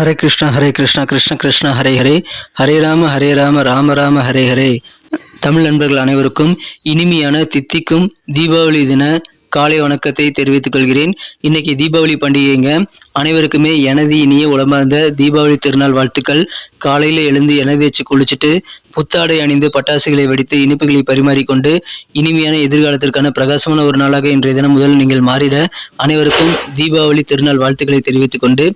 ஹரே கிருஷ்ணா ஹரே கிருஷ்ணா கிருஷ்ண கிருஷ்ணா ஹரே ஹரே. ஹரே ராம ஹரே ராம ராம ராம ஹரே ஹரே. தமிழ் நண்பர்கள் அனைவருக்கும் இனிமையான தித்திக்கும் தீபாவளி தின காலை வணக்கத்தை தெரிவித்துக் கொள்கிறேன். இன்னைக்கு தீபாவளி பண்டிகைங்க. அனைவருக்குமே எனது இனிய உடம்பார்ந்த தீபாவளி திருநாள் வாழ்த்துக்கள். காலையில் எழுந்து எண்ணெய் தேய்ச்சி குளிச்சுட்டு புத்தாடை அணிந்து பட்டாசுகளை வெடித்து இனிப்புகளை பரிமாறிக்கொண்டு இனிமையான எதிர்காலத்திற்கான பிரகாசமான ஒரு நாளாக இன்றைய தினம் முதல் நீங்கள் மாறிட அனைவருக்கும் தீபாவளி திருநாள் வாழ்த்துக்களை தெரிவித்துக் கொண்டு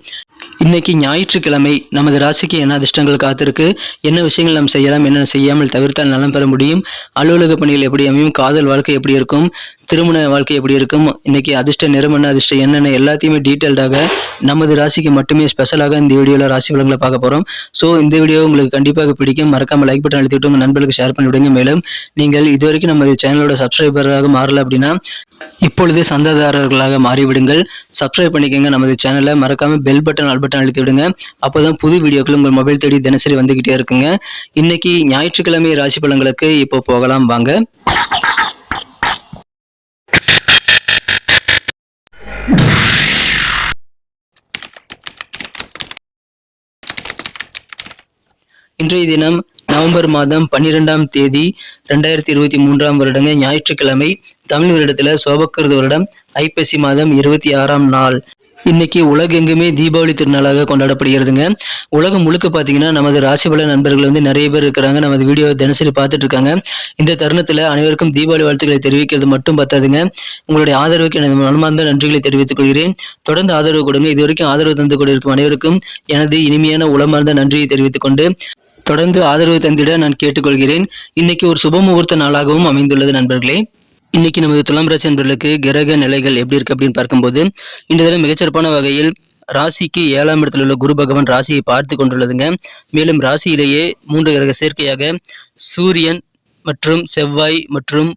இன்னைக்கு ஞாயிற்றுக்கிழமை நமது ராசிக்கு என்ன அதிர்ஷ்டங்கள் காத்திருக்கு என்ன விஷயங்கள் நாம் செய்யலாம் என்ன செய்யாமல் தவிர்த்தால் நலம் பெற முடியும் அலுவலக பணிகள் எப்படி அமையும் காதல் வாழ்க்கை எப்படி இருக்கும் திருமண வாழ்க்கை எப்படி இருக்கும் இன்னைக்கு அதிர்ஷ்ட நிறம் என்ன அதிர்ஷ்டம் என்னென்ன எல்லாத்தையுமே டீட்டெயில்டாக நமது ராசிக்கு மட்டுமே ஸ்பெஷலாக இந்த வீடியோவில் ராசி பலன்களை பார்க்க போகிறோம் ஸோ இந்த வீடியோ உங்களுக்கு கண்டிப்பாக பிடிக்கும் மறக்காமல் லைக் பட்டன் அழுத்திட்டு உங்கள் நண்பர்களுக்கு ஷேர் பண்ணி விடுங்க. மேலும் நீங்கள் இதுவரைக்கும் நமது சேனலோட சப்ஸ்கிரைபராக மாறல அப்படின்னா இப்பொழுது சந்தாதாரர்களாக மாறிவிடுங்கள். சப்ஸ்கிரைப் பண்ணிக்கோங்க. நமது சேனலை மறக்காம பெல் பட்டன் ஆல் பட்டன் அழுத்தி விடுங்க. அப்போதான் புது வீடியோக்கள் உங்கள் மொபைல் தேடி தினசரி வந்துகிட்டே இருக்குங்க. இன்னைக்கு ஞாயிற்றுக்கிழமை ராசி பலன்களுக்கு இப்போ போகலாம். வாங்க. இன்றைய தினம் நவம்பர் மாதம் பன்னிரெண்டாம் தேதி ரெண்டாயிரத்தி இருபத்தி மூன்றாம் வருடங்க ஞாயிற்றுக்கிழமை தமிழ் வருடத்துல சோபக்கிருத வருடம் ஐப்பசி மாதம் இருபத்தி ஆறாம் நாள். இன்னைக்கு உலகெங்குமே தீபாவளி திருநாளாக கொண்டாடப்படுகிறதுங்க. உலகம் முழுக்க பார்த்தீங்கன்னா நமது ராசிபல நண்பர்கள் வந்து நிறைய பேர் இருக்கிறாங்க. நமது வீடியோ தினசரி பார்த்துட்டு இருக்காங்க இந்த தருணத்தில் அனைவருக்கும் தீபாவளி வாழ்த்துக்களை தெரிவிக்கிறது மட்டும் பத்தாதுங்க. உங்களுடைய ஆதரவுக்கு எனது மனமார்ந்த நன்றிகளை தெரிவித்துக் கொள்கிறேன். தொடர்ந்து ஆதரவு கொடுங்க. இது வரைக்கும் ஆதரவு தந்து கொண்டிருக்கும் அனைவருக்கும் எனது இனிமையான உளமார்ந்த நன்றியை தெரிவித்துக் கொண்டு தொடர்ந்து ஆதரவு தந்திட நான் கேட்டுக்கொள்கிறேன். இன்னைக்கு ஒரு சுப முகூர்த்த நாளாகவும் அமைந்துள்ளது நண்பர்களே. இன்னைக்கு நமது துலாம் ராசி நண்பர்களுக்கு கிரக நிலைகள் எப்படி இருக்கு அப்படின்னு பார்க்கும்போது இந்த தினம் மிகச்சிறப்பான வகையில் ராசிக்கு ஏழாம் இடத்தில் உள்ள குரு பகவான் ராசியை பார்த்து கொண்டுள்ளதுங்க. மேலும் ராசியிலேயே மூன்று கிரக சேர்க்கையாக சூரியன் மற்றும் செவ்வாய் மற்றும்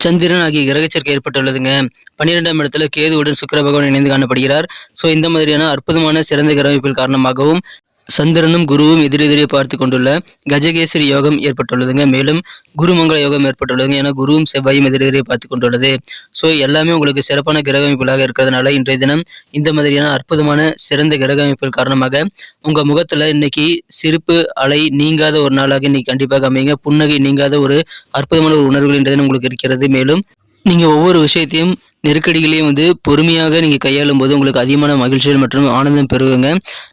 சந்திரன் ஆகிய கிரகச்சேர்க்கை ஏற்பட்டுள்ளதுங்க. பன்னிரெண்டாம் இடத்துல கேதுவுடன் சுக்கர பகவான் இணைந்து காணப்படுகிறார். ஸோ இந்த மாதிரியான அற்புதமான சிறந்த கிரக காரணமாகவும் சந்திரனும் குருவும் எதிரெதிரே பார்த்து கொண்டுள்ள கஜகேசரி யோகம் ஏற்பட்டுள்ளதுங்க. மேலும் குருமங்கள யோகம் ஏற்பட்டுள்ளதுங்க. ஏன்னா குருவும் செவ்வாயும் எதிரெதிரே பார்த்து கொண்டுள்ளது. ஸோ எல்லாமே உங்களுக்கு சிறப்பான கிரக அமைப்புகளாக இருக்கிறதுனால இன்றைய தினம் இந்த மாதிரியான அற்புதமான சிறந்த கிரக அமைப்புகள் காரணமாக உங்க முகத்துல இன்னைக்கு சிரிப்பு அலை நீங்காத ஒரு நாளாக இன்னைக்கு கண்டிப்பாக அமைங்க புன்னகை நீங்காத ஒரு அற்புதமான ஒரு உணர்வுகள் இன்றைய தினம் உங்களுக்கு இருக்கிறது. மேலும் நீங்க ஒவ்வொரு விஷயத்தையும் நெருக்கடிகளையும் வந்து பொறுமையாக நீங்கள் கையாளும் போது உங்களுக்கு அதிகமான மகிழ்ச்சிகள் மற்றும் ஆனந்தம் பெருகுங்க.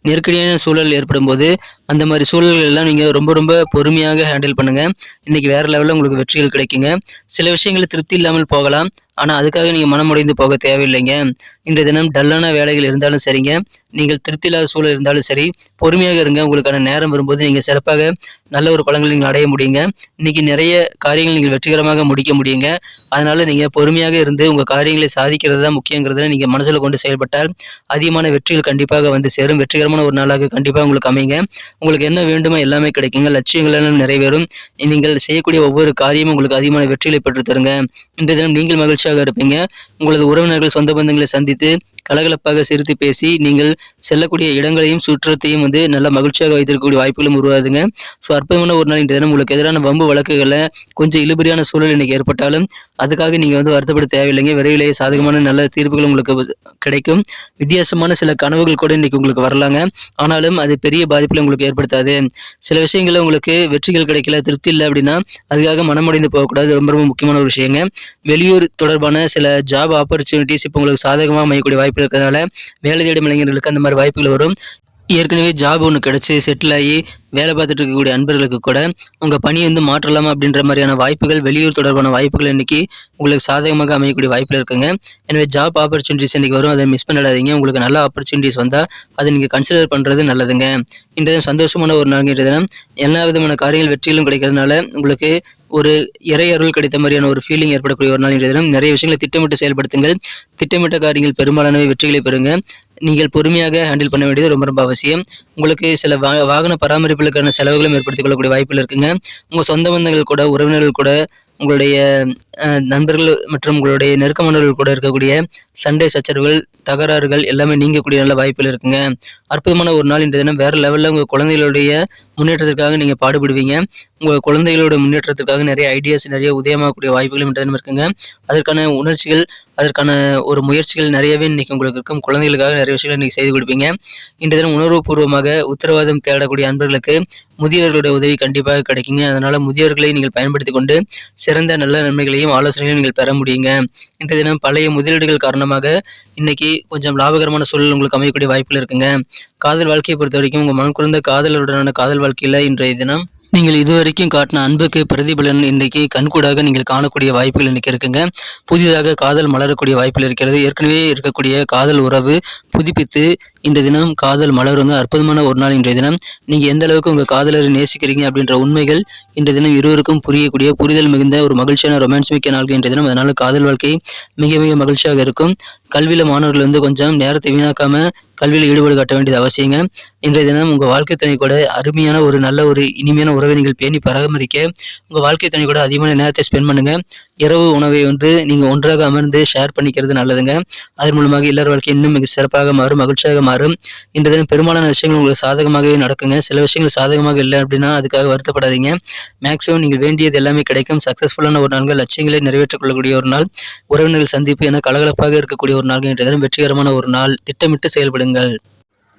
நெருக்கடியான சூழல் ஏற்படும் போது அந்த மாதிரி சூழல்கள் எல்லாம் நீங்கள் ரொம்ப ரொம்ப பொறுமையாக ஹேண்டில் பண்ணுங்கள் இன்றைக்கி வேறு லெவலில் உங்களுக்கு வெற்றிகள் கிடைக்குங்க. சில விஷயங்கள் திருப்தி இல்லாமல் போகலாம். ஆனால் அதுக்காக நீங்கள் மனமுடைந்து போக தேவையில்லைங்க. இன்றைய தினம் டல்லான வேலைகள் இருந்தாலும் சரிங்க. நீங்கள் திருப்தி இல்லாத சூழல் இருந்தாலும் சரி. பொறுமையாக இருங்க. உங்களுக்கான நேரம் வரும்போது நீங்கள் சிறப்பாக நல்ல ஒரு பலன்களை நீங்கள் அடைய முடியுங்க. இன்னைக்கு நிறைய காரியங்கள் நீங்கள் வெற்றிகரமாக முடிக்க முடியுங்க. அதனால நீங்கள் பொறுமையாக இருந்து உங்கள் காரியங்களை சாதிக்கிறது தான் முக்கியங்கிறத நீங்கள் மனசில் கொண்டு செயல்பட்டால் அதிகமான வெற்றிகள் கண்டிப்பாக வந்து சேரும். வெற்றிகரமான ஒரு நாளாக கண்டிப்பாக உங்களுக்கு அமைங்க உங்களுக்கு என்ன வேண்டுமோ எல்லாமே கிடைக்குங்க. லட்சியங்கள் எல்லாம் நிறைவேறும். நீங்கள் செய்யக்கூடிய ஒவ்வொரு காரியமும் உங்களுக்கு அதிகமான வெற்றிகளை பெற்று தருங்க இந்த தினம் நீங்கள் மகிழ்ச்சி மகிழ்ச்சியாக இருப்பீங்க. உங்களது உறவினர்கள் சொந்த பந்தங்களை சந்தித்து கலகலப்பாக சிரித்து பேசி நீங்கள் செல்லக்கூடிய இடங்களையும் சுற்றத்தையும் வந்து நல்ல மகிழ்ச்சியாக வைத்திருக்கக்கூடிய வாய்ப்புகளும் உருவாதுங்க ஸோ அற்புதமான ஒரு நாள் இந்த தினம். உங்களுக்கு எதிரான வம்பு வழக்குகளில் கொஞ்சம் இழுபறியான சூழல் இன்னைக்கு ஏற்பட்டாலும் அதுக்காக நீங்கள் வந்து வருத்தப்பட தேவையில்லைங்க. விரைவிலேயே சாதகமான நல்ல தீர்ப்புகள் உங்களுக்கு கிடைக்கும். வித்தியாசமான சில கனவுகள் கூட இன்னைக்கு உங்களுக்கு வரலாங்க. ஆனாலும் அது பெரிய பாதிப்பில் உங்களுக்கு ஏற்படுத்தாது. சில விஷயங்கள்ல உங்களுக்கு வெற்றிகள் கிடைக்கல திருப்தி இல்லை அப்படின்னா அதுக்காக மனமடைந்து போகக்கூடாது. ரொம்ப ரொம்ப முக்கியமான ஒரு விஷயங்க. வெளியூர் தொடர்பான சில ஜாப் ஆப்பர்ச்சுனிட்டிஸ் இப்போ உங்களுக்கு சாதகமாக அமையக்கூடிய வாய்ப்பு இருக்கிறதுனால வேலை தேடும் இளைஞர்களுக்கு அந்த மாதிரி வாய்ப்புகள் வரும். ஏற்கனவே ஜாப் ஒன்று கிடச்சி செட்டில் ஆகி வேலை பார்த்துட்டு இருக்கக்கூடிய அன்பர்களுக்கு கூட உங்கள் பணி வந்து மாற்றலாமா அப்படின்ற மாதிரியான வாய்ப்புகள் வெளியூர் தொடர்பான வாய்ப்புகள் இன்னைக்கு உங்களுக்கு சாதகமாக அமையக்கூடிய வாய்ப்பில் இருக்குங்க. எனவே ஜாப் ஆப்பர்ச்சுனிட்டிஸ் இன்றைக்கி வரும். அதை மிஸ் பண்ணிடாதீங்க உங்களுக்கு நல்ல ஆப்பர்ச்சுனிட்டிஸ் வந்தால் அதை நீங்கள் கன்சிடர் பண்ணுறது நல்லதுங்க. இன்றைய சந்தோஷமான ஒரு நாள்ங்கிற தினம் எல்லா விதமான காரியங்கள் வெற்றிகளும் கிடைக்கிறதுனால உங்களுக்கு ஒரு இறை அருள் கிடைத்த மாதிரியான ஒரு ஃபீலிங் ஏற்படக்கூடிய ஒரு நாள் இன்றைய தினம். நிறைய விஷயங்களை திட்டமிட்டு செயல்படுத்துங்கள். திட்டமிட்ட காரியங்கள் பெரும்பாலானவை வெற்றிகளை பெறுங்க. நீங்கள் பொறுமையாக ஹேண்டில் பண்ண வேண்டியது ரொம்ப ரொம்ப அவசியம். உங்களுக்கு சில வா வாகன பராமரிப்புகளுக்கான செலவுகளும் ஏற்படுத்திக் கொள்ளக்கூடிய வாய்ப்புகள் இருக்குங்க. உங்கள் சொந்த பந்தங்கள் கூட உறவினர்கள் கூட உங்களுடைய நண்பர்கள் மற்றும் உங்களுடைய நெருக்கமானவர்கள் கூட இருக்கக்கூடிய சண்டை சச்சரவுகள் தகராறுகள் எல்லாமே நீங்கக்கூடிய நல்ல வாய்ப்புகள் இருக்குங்க. அற்புதமான ஒரு நாள் இன்றைய தினம். வேறு லெவலில் உங்கள் குழந்தைகளுடைய முன்னேற்றத்திற்காக நீங்கள் பாடுபடுவீங்க. உங்கள் குழந்தைகளோட முன்னேற்றத்திற்காக நிறைய ஐடியாஸ் நிறைய உதயமாகக்கூடிய வாய்ப்புகளும் இன்றைய தினம் இருக்குங்க. அதற்கான உணர்ச்சிகள் அதற்கான ஒரு முயற்சிகள் நிறையவே இன்னைக்கு உங்களுக்கு இருக்கும். குழந்தைகளுக்காக நிறைய விஷயங்களை இன்னைக்கு செய்து கொடுப்பீங்க. இன்றைய தினம் உணர்வுபூர்வமாக உத்தரவாதம் தேடக்கூடிய அன்பர்களுக்கு முதியவர்களுடைய உதவி கண்டிப்பாக கிடைக்குங்க. அதனால முதியவர்களை நீங்கள் பயன்படுத்தி கொண்டு சிறந்த நல்ல நன்மைகளையும் ஆலோசனைகளையும் நீங்கள் பெற முடியுங்க. இன்றைய தினம் பழைய முதலீடுகள் காரணமாக இன்னைக்கு கொஞ்சம் லாபகரமான சூழல் உங்களுக்கு அமையக்கூடிய வாய்ப்புகள் இருக்குங்க. காதல் வாழ்க்கையை பொறுத்த வரைக்கும் உங்கள் மனம் குறைந்த காதலருடனான காதல் வாழ்க்கையில் இன்றைய தினம் நீங்கள் இதுவரைக்கும் காட்டின அன்புக்கு பிரதிபலன் இன்றைக்கு கண்கூடாக நீங்கள் காணக்கூடிய வாய்ப்புகள் இன்னைக்கு இருக்குங்க. புதிதாக காதல் மலரக்கூடிய வாய்ப்புகள் இருக்கிறது. ஏற்கனவே இருக்கக்கூடிய காதல் உறவு புதுப்பித்து இந்த தினம் காதல் மலருங்க. அற்புதமான ஒரு நாள் இன்றைய தினம். நீங்கள் எந்த அளவுக்கு உங்கள் காதலரை நேசிக்கிறீங்க அப்படின்ற உண்மைகள் இன்றைய தினம் இருவருக்கும் புரியக்கூடிய புரிதல் மிகுந்த ஒரு மகிழ்ச்சியான ரொமான்ஸ் மிக்க நாள் இன்றைய தினம். அதனால் காதல் வாழ்க்கை மிக மிக மகிழ்ச்சியாக இருக்கும். கல்வியில் மாணவர்கள் வந்து கொஞ்சம் நேரத்தை வீணாக்காமல் கல்வியில் ஈடுபாடு காட்ட வேண்டியது அவசியங்க. இன்றைய தினம் உங்கள் வாழ்க்கை துணை கூட அருமையான ஒரு நல்ல ஒரு இனிமையான உறவை நீங்கள் பேணி பராமரிக்க உங்கள் வாழ்க்கை துணை கூட அதிகமான நேரத்தை ஸ்பெண்ட் பண்ணுங்க. இரவு உணவை வந்து நீங்கள் ஒன்றாக அமர்ந்து ஷேர் பண்ணிக்கிறது நல்லதுங்க. அதன் மூலமாக இல்லற வாழ்க்கை இன்னும் மிக சிறப்பாக மாறும் மகிழ்ச்சியாக மாறும். இந்த தினம் பெரும்பாலான விஷயங்கள் உங்களுக்கு சாதகமாகவே நடக்குங்க. சில விஷயங்கள் சாதகமாக இல்லை அப்படின்னா அதுக்காக வருத்தப்படாதீங்க. மேக்ஸிமம் நீங்கள் வேண்டியது எல்லாமே கிடைக்கும். சக்ஸஸ்ஃபுல்லான ஒரு நாள்கள் லட்சியங்களை நிறைவேற்றிக் கொள்ளக்கூடிய ஒரு நாள் உறவினர்கள் சந்திப்பு என கலகலப்பாக இருக்கக்கூடிய ஒரு நாள் இன்றைய தினம் வெற்றிகரமான ஒரு நாள். திட்டமிட்டு செயல்படுங்கள்.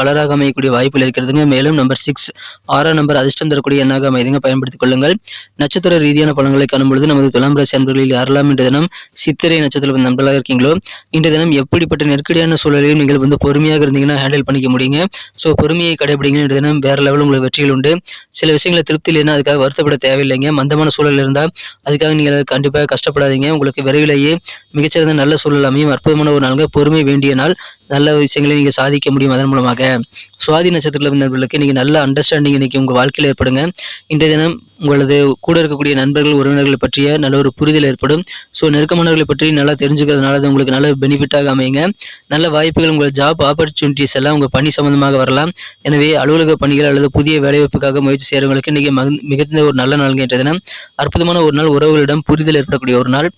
கலராக அமையக்கூடிய வாய்ப்புகள் இருக்கிறதுங்க. மேலும் நம்பர் சிக்ஸ் ஆறாம் நம்பர் அதிர்ஷ்டம் தரக்கூடிய எண்ணாக அமைதுங்க. பயன்படுத்திக் கொள்ளுங்கள். நட்சத்திர ரீதியான பலன்களை காணும்பொழுது நமது துலாம் ராசி அன்பர்களில் யாரெல்லாம் இன்றைய தினம் சித்திரை நட்சத்திர நண்பர்களாக இருக்கீங்களோ இன்றைய தினம் எப்படிப்பட்ட நெருக்கடியான சூழலையும் நீங்கள் வந்து பொறுமையாக இருந்தீங்கன்னா ஹேண்டில் பண்ணிக்க முடியுங்க. ஸோ பொறுமையை கடைபிடிங்க இன்றைய தினம் வேற லெவலில் உங்களுக்கு வெற்றிகள் உண்டு. சில விஷயங்களை திருப்தி இல்லைன்னா அதுக்காக வருத்தப்பட தேவையில்லைங்க. மந்தமான சூழல் இருந்தால் அதுக்காக நீங்கள் கண்டிப்பாக கஷ்டப்படாதீங்க. உங்களுக்கு விரைவிலேயே மிகச்சிறந்த நல்ல சூழல் அமையும். அற்புதமான ஒரு நாளுங்க. பொறுமை வேண்டிய நாள். நல்ல விஷயங்களை நீங்கள் சாதிக்க முடியும். அதன் மூலமாக. சுவாதி நட்சத்திரத்தில் நண்பர்களுக்கு இன்றைக்கி நல்ல அண்டர்ஸ்டாண்டிங் இன்னைக்கு உங்கள் வாழ்க்கையில் ஏற்படுங்க. இன்றைய தினம் உங்களது கூட இருக்கக்கூடிய நண்பர்கள் உறவினர்களை பற்றிய நல்ல ஒரு புரிதல் ஏற்படும். ஸோ நெருக்கமானவர்களை பற்றி நல்லா தெரிஞ்சுக்கிறதுனால அது உங்களுக்கு நல்ல பெனிஃபிட்டாக அமையுங்க. நல்ல வாய்ப்புகள் உங்கள் ஜாப் ஆப்பர்ச்சுனிட்டிஸ் எல்லாம் உங்கள் பணி சம்மந்தமாக வரலாம். எனவே அலுவலக பணிகள் அல்லது புதிய வேலைவாய்ப்புக்காக முயற்சி செய்கிறவங்களுக்கு இன்றைக்கி மிகுந்த ஒரு நல்ல நாள் இன்றைய தினம். அற்புதமான ஒரு நாள் உறவுகளிடம் புரிதல் ஏற்படக்கூடிய ஒரு நாள்.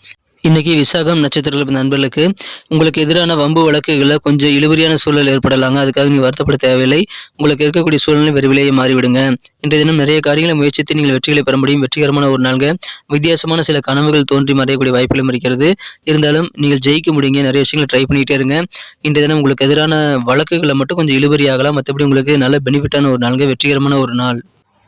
இன்னைக்கு விசாகம் நட்சத்திரத்தில் நண்பர்களுக்கு உங்களுக்கு எதிரான வம்பு வழக்குகளில் கொஞ்சம் இழுபறியான சூழல் ஏற்படலாங்க. அதுக்காக நீங்கள் வருத்தப்பட தேவையில்லை. உங்களுக்கு இருக்கக்கூடிய சூழ்நிலை விரைவிலேயே மாறிவிடுங்க. இன்றைய தினம் நிறைய காரியங்களை முயற்சித்து நீங்கள் வெற்றிகளை பெற முடியும். வெற்றிகரமான ஒரு நாள்கள் வித்தியாசமான சில கனவுகள் தோன்றி மறையக்கூடிய வாய்ப்புகளும் இருக்கிறது. இருந்தாலும் நீங்கள் ஜெயிக்க முடியுங்க. நிறைய விஷயங்களை ட்ரை பண்ணிகிட்டே இருங்க. இன்றைய தினம் உங்களுக்கு எதிரான வழக்குகளை மட்டும் கொஞ்சம் இழுபறியாகலாம் மற்றபடி உங்களுக்கு நல்ல பெனிஃபிட்டான ஒரு நாள்கள் வெற்றிகரமான ஒரு நாள்.